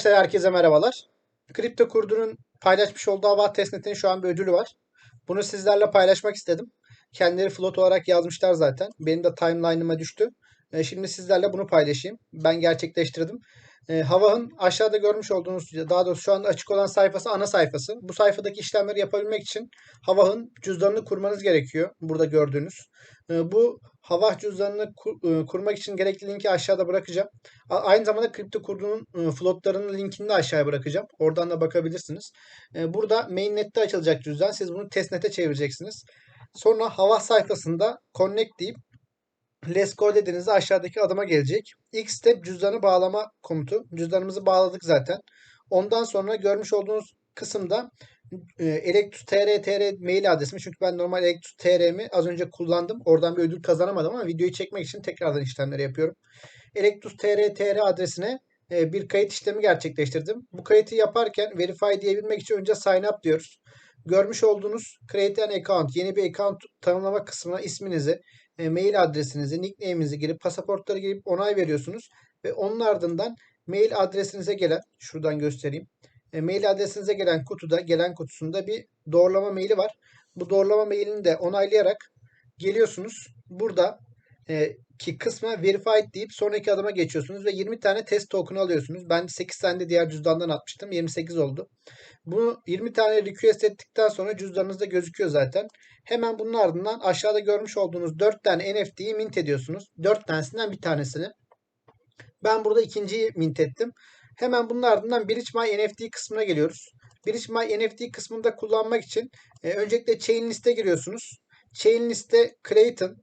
Arkadaşlar herkese merhabalar. Kripto Kurdu'nun paylaşmış olduğu hava testnetinin şu an bir ödülü var. Bunu sizlerle paylaşmak istedim. Kendileri float olarak yazmışlar zaten. Benim de timeline'ıma düştü. E, Şimdi sizlerle bunu paylaşayım. Ben gerçekleştirdim. E, Hava'nın aşağıda görmüş olduğunuz, daha doğrusu şu anda açık olan sayfası ana sayfası. Bu sayfadaki işlemleri yapabilmek için Hava'nın cüzdanını kurmanız gerekiyor. Burada gördüğünüz. E, Bu Hava cüzdanını kur- e, kurmak için gerekli linki aşağıda bırakacağım. A- Aynı zamanda kripto kurduğunun e, floatlarının linkini de aşağıya bırakacağım. Oradan da bakabilirsiniz. E, Burada mainnet'te açılacak cüzdan. Siz bunu testnet'e çevireceksiniz. Sonra hava sayfasında connect deyip Let's go dediğinizde aşağıdaki adıma gelecek. İlk step cüzdanı bağlama komutu. Cüzdanımızı bağladık zaten. Ondan sonra görmüş olduğunuz kısımda e, Electus TR mail adresimi çünkü ben normal Electus TR'mi az önce kullandım. Oradan bir ödül kazanamadım ama videoyu çekmek için tekrardan işlemleri yapıyorum. Electus TR TR adresine e, bir kayıt işlemi gerçekleştirdim. Bu kayıtı yaparken verify diyebilmek için önce sign up diyoruz. Görmüş olduğunuz create an account, yeni bir account tanımlama kısmına isminizi, e, mail adresinizi, nickname'inizi girip pasaportları girip onay veriyorsunuz ve onun ardından mail adresinize gelen, şuradan göstereyim. E, mail adresinize gelen kutuda, gelen kutusunda bir doğrulama maili var. Bu doğrulama mailini de onaylayarak geliyorsunuz. Burada e, ki kısma verified deyip sonraki adıma geçiyorsunuz ve 20 tane test token alıyorsunuz. Ben 8 tane de diğer cüzdandan atmıştım. 28 oldu. Bunu 20 tane request ettikten sonra cüzdanınızda gözüküyor zaten. Hemen bunun ardından aşağıda görmüş olduğunuz 4 tane NFT'yi mint ediyorsunuz. 4 tanesinden bir tanesini. Ben burada ikinciyi mint ettim. Hemen bunun ardından Bridge My NFT kısmına geliyoruz. Bridge My NFT kısmında kullanmak için e, öncelikle chain liste giriyorsunuz. Chain liste Clayton,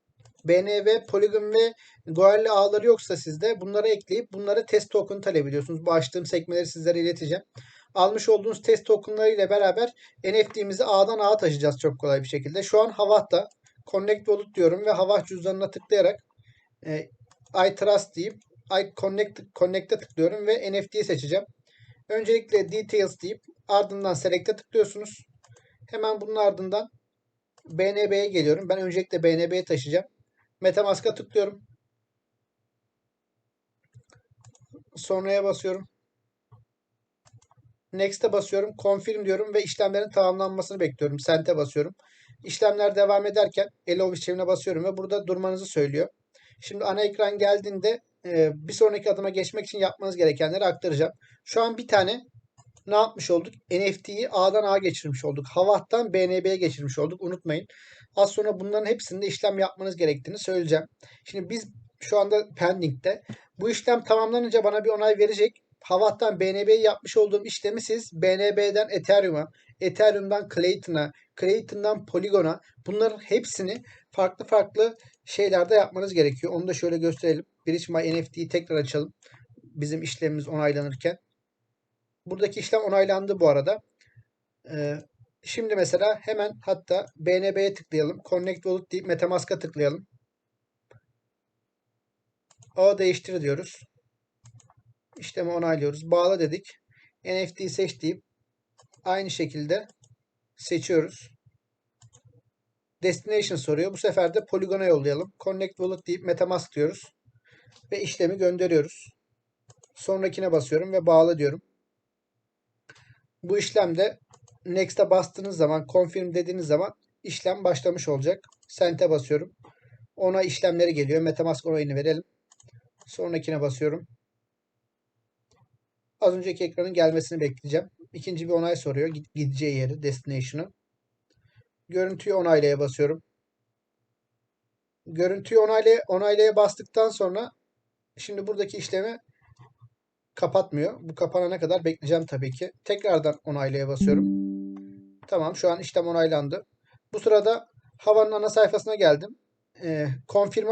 BNB, Polygon ve Goerli ağları yoksa sizde bunları ekleyip bunlara test token talep ediyorsunuz. Bu açtığım sekmeleri sizlere ileteceğim. Almış olduğunuz test tokenları ile beraber NFT'mizi ağdan ağa taşıyacağız çok kolay bir şekilde. Şu an Havah'ta Connect Wallet diyorum ve Havah cüzdanına tıklayarak e, I Trust deyip I Connect, Connect'e tıklıyorum ve NFT'yi seçeceğim. Öncelikle Details deyip ardından Select'e tıklıyorsunuz. Hemen bunun ardından BNB'ye geliyorum. Ben öncelikle BNB'ye taşıyacağım. Metamask'a tıklıyorum. Sonraya basıyorum. Next'e basıyorum. Confirm diyorum ve işlemlerin tamamlanmasını bekliyorum. Send'e basıyorum. İşlemler devam ederken Allow işlemine basıyorum ve burada durmanızı söylüyor. Şimdi ana ekran geldiğinde e, bir sonraki adıma geçmek için yapmanız gerekenleri aktaracağım. Şu an bir tane ne yapmış olduk? NFT'yi A'dan A'ya geçirmiş olduk. Havah'tan BNB'ye geçirmiş olduk. Unutmayın. Az sonra bunların hepsinde işlem yapmanız gerektiğini söyleyeceğim. Şimdi biz şu anda pending'de. Bu işlem tamamlanınca bana bir onay verecek. Havah'tan BNB'ye yapmış olduğum işlemi siz BNB'den Ethereum'a, Ethereum'dan Clayton'a, Clayton'dan Polygon'a bunların hepsini farklı farklı şeylerde yapmanız gerekiyor. Onu da şöyle gösterelim. Bridge My NFT'yi tekrar açalım. Bizim işlemimiz onaylanırken. Buradaki işlem onaylandı bu arada. Ee, şimdi mesela hemen hatta BNB'ye tıklayalım. Connect Wallet deyip Metamask'a tıklayalım. Ağ değiştir diyoruz. İşlemi onaylıyoruz. Bağla dedik. NFT'yi seç deyip aynı şekilde seçiyoruz. Destination soruyor. Bu sefer de Polygon'a yollayalım. Connect Wallet deyip Metamask diyoruz. Ve işlemi gönderiyoruz. Sonrakine basıyorum ve bağla diyorum. Bu işlemde Next'e bastığınız zaman, Confirm dediğiniz zaman işlem başlamış olacak. Send'e basıyorum. Ona işlemleri geliyor. Metamask onayını verelim. Sonrakine basıyorum. Az önceki ekranın gelmesini bekleyeceğim. İkinci bir onay soruyor. Gideceği yeri, destination'ı. Görüntüyü onaylaya basıyorum. Görüntüyü onaylaya, onaylaya bastıktan sonra şimdi buradaki işlemi kapatmıyor. Bu kapanana kadar bekleyeceğim tabii ki. Tekrardan onaylaya basıyorum. Tamam şu an işlem onaylandı. Bu sırada havanın ana sayfasına geldim. E,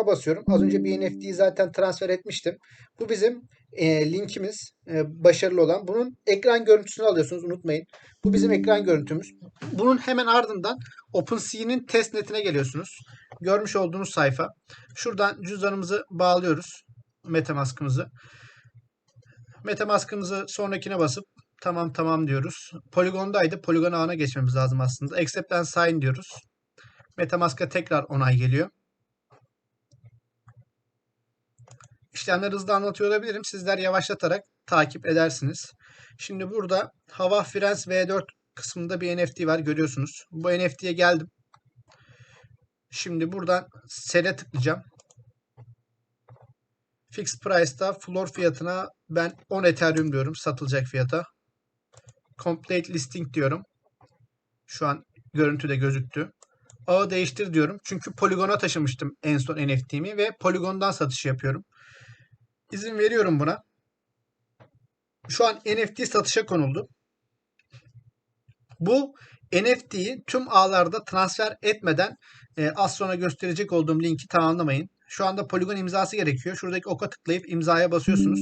basıyorum. Az önce bir NFT'yi zaten transfer etmiştim. Bu bizim e, linkimiz e, başarılı olan. Bunun ekran görüntüsünü alıyorsunuz unutmayın. Bu bizim ekran görüntümüz. Bunun hemen ardından OpenSea'nin testnetine geliyorsunuz. Görmüş olduğunuz sayfa. Şuradan cüzdanımızı bağlıyoruz. Metamask'ımızı. Metamask'ımızı sonrakine basıp tamam tamam diyoruz. Polygon'daydı. Polygon ağına geçmemiz lazım aslında. Accept and sign diyoruz. Metamask'a tekrar onay geliyor. İşlemleri hızlı anlatıyor olabilirim. Sizler yavaşlatarak takip edersiniz. Şimdi burada Hava Frens V4 kısmında bir NFT var görüyorsunuz. Bu NFT'ye geldim. Şimdi buradan sel'e tıklayacağım. Fixed price'ta floor fiyatına ben 10 Ethereum diyorum satılacak fiyata. Complete listing diyorum. Şu an görüntüde gözüktü. Ağı değiştir diyorum. Çünkü Polygon'a taşımıştım en son NFT'mi ve Polygon'dan satış yapıyorum. İzin veriyorum buna. Şu an NFT satışa konuldu. Bu NFT'yi tüm ağlarda transfer etmeden e, az sonra gösterecek olduğum linki tamamlamayın. Şu anda Polygon imzası gerekiyor. Şuradaki oka tıklayıp imzaya basıyorsunuz.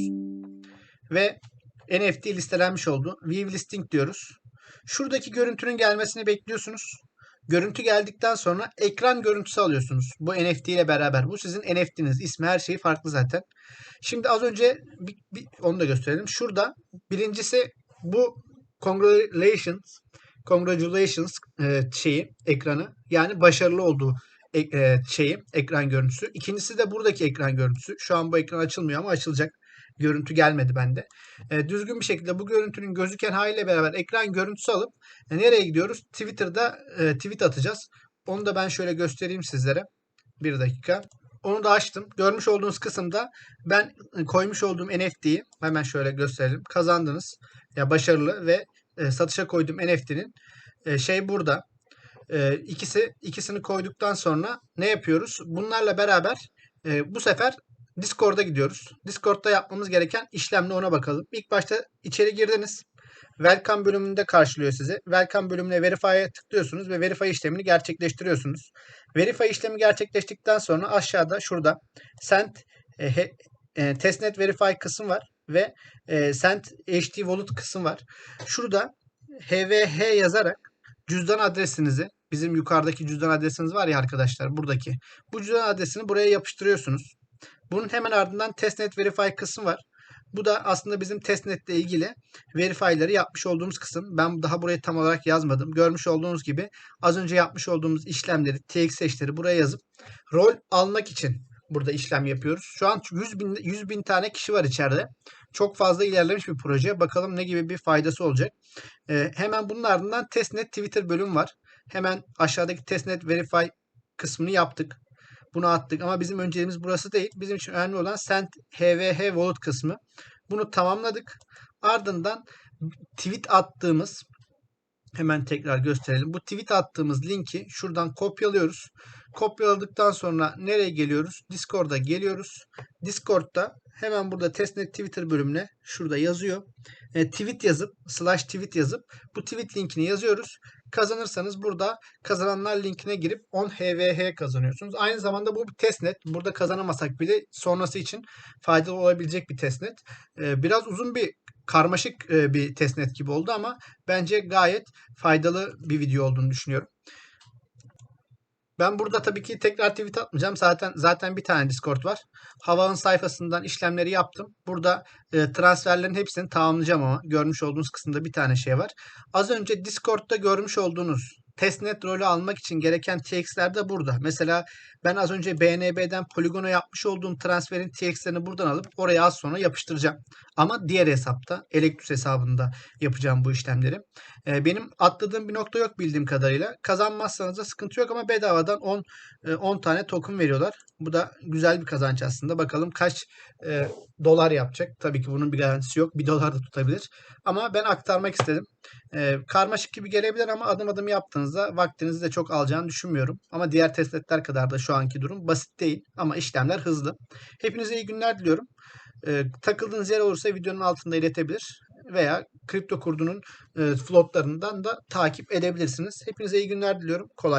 Ve NFT listelenmiş oldu. View listing diyoruz. Şuradaki görüntünün gelmesini bekliyorsunuz. Görüntü geldikten sonra ekran görüntüsü alıyorsunuz. Bu NFT ile beraber. Bu sizin NFT'niz. İsmi her şeyi farklı zaten. Şimdi az önce bir, bir- onu da gösterelim. Şurada birincisi bu congratulations congratulations e, şeyi ekranı yani başarılı olduğu ek- e, şeyi ekran görüntüsü. İkincisi de buradaki ekran görüntüsü. Şu an bu ekran açılmıyor ama açılacak. Görüntü gelmedi bende. E, düzgün bir şekilde bu görüntünün gözüken haliyle beraber ekran görüntüsü alıp e, nereye gidiyoruz? Twitter'da e, tweet atacağız. Onu da ben şöyle göstereyim sizlere. Bir dakika. Onu da açtım. Görmüş olduğunuz kısımda ben e, koymuş olduğum NFT'yi hemen şöyle gösterelim. Kazandınız. Ya başarılı ve e, satışa koyduğum NFT'nin e, şey burada. E, ikisi ikisini koyduktan sonra ne yapıyoruz? Bunlarla beraber e, bu sefer Discord'a gidiyoruz. Discord'da yapmamız gereken işlemle ona bakalım. İlk başta içeri girdiniz. Welcome bölümünde karşılıyor sizi. Welcome bölümüne Verify'e tıklıyorsunuz ve Verify işlemini gerçekleştiriyorsunuz. Verify işlemi gerçekleştikten sonra aşağıda şurada Send e, e, Testnet Verify kısım var ve e, Send HD Wallet kısım var. Şurada HVH yazarak cüzdan adresinizi bizim yukarıdaki cüzdan adresiniz var ya arkadaşlar buradaki. Bu cüzdan adresini buraya yapıştırıyorsunuz. Bunun hemen ardından Testnet Verify kısmı var. Bu da aslında bizim testnet ile ilgili verify'ları yapmış olduğumuz kısım. Ben daha burayı tam olarak yazmadım. Görmüş olduğunuz gibi az önce yapmış olduğumuz işlemleri, TXH'leri buraya yazıp rol almak için burada işlem yapıyoruz. Şu an 100 bin, 100 bin tane kişi var içeride. Çok fazla ilerlemiş bir proje. Bakalım ne gibi bir faydası olacak. Ee, hemen bunun ardından testnet Twitter bölüm var. Hemen aşağıdaki testnet verify kısmını yaptık. Bunu attık ama bizim önceliğimiz burası değil. Bizim için önemli olan Send HVH Wallet kısmı. Bunu tamamladık. Ardından tweet attığımız hemen tekrar gösterelim. Bu tweet attığımız linki şuradan kopyalıyoruz. Kopyaladıktan sonra nereye geliyoruz? Discord'a geliyoruz. Discord'da hemen burada testnet Twitter bölümüne şurada yazıyor. E, tweet yazıp slash tweet yazıp bu tweet linkini yazıyoruz. Kazanırsanız burada kazananlar linkine girip 10 HVH kazanıyorsunuz. Aynı zamanda bu bir testnet. Burada kazanamasak bile sonrası için faydalı olabilecek bir testnet. E, biraz uzun bir karmaşık e, bir testnet gibi oldu ama bence gayet faydalı bir video olduğunu düşünüyorum. Ben burada tabii ki tekrar tweet atmayacağım. Zaten zaten bir tane Discord var. Hava'nın sayfasından işlemleri yaptım. Burada e, transferlerin hepsini tamamlayacağım ama görmüş olduğunuz kısımda bir tane şey var. Az önce Discord'da görmüş olduğunuz testnet rolü almak için gereken TX'ler de burada. Mesela ben az önce BNB'den Polygon'a yapmış olduğum transferin TX'lerini buradan alıp oraya az sonra yapıştıracağım. Ama diğer hesapta, Electus hesabında yapacağım bu işlemleri. E, benim atladığım bir nokta yok bildiğim kadarıyla. Kazanmazsanız da sıkıntı yok ama bedavadan 10 e, 10 tane token veriyorlar. Bu da güzel bir kazanç aslında. Bakalım kaç e, dolar yapacak. Tabii ki bunun bir garantisi yok. 1 dolar da tutabilir. Ama ben aktarmak istedim. E, karmaşık gibi gelebilir ama adım adım yaptığınızda vaktinizi de çok alacağını düşünmüyorum. Ama diğer testnetler kadar da şu anki durum basit değil. Ama işlemler hızlı. Hepinize iyi günler diliyorum. E, takıldığınız yer olursa videonun altında iletebilir veya kripto kurdunun e, flotlarından da takip edebilirsiniz. Hepinize iyi günler diliyorum. Kolay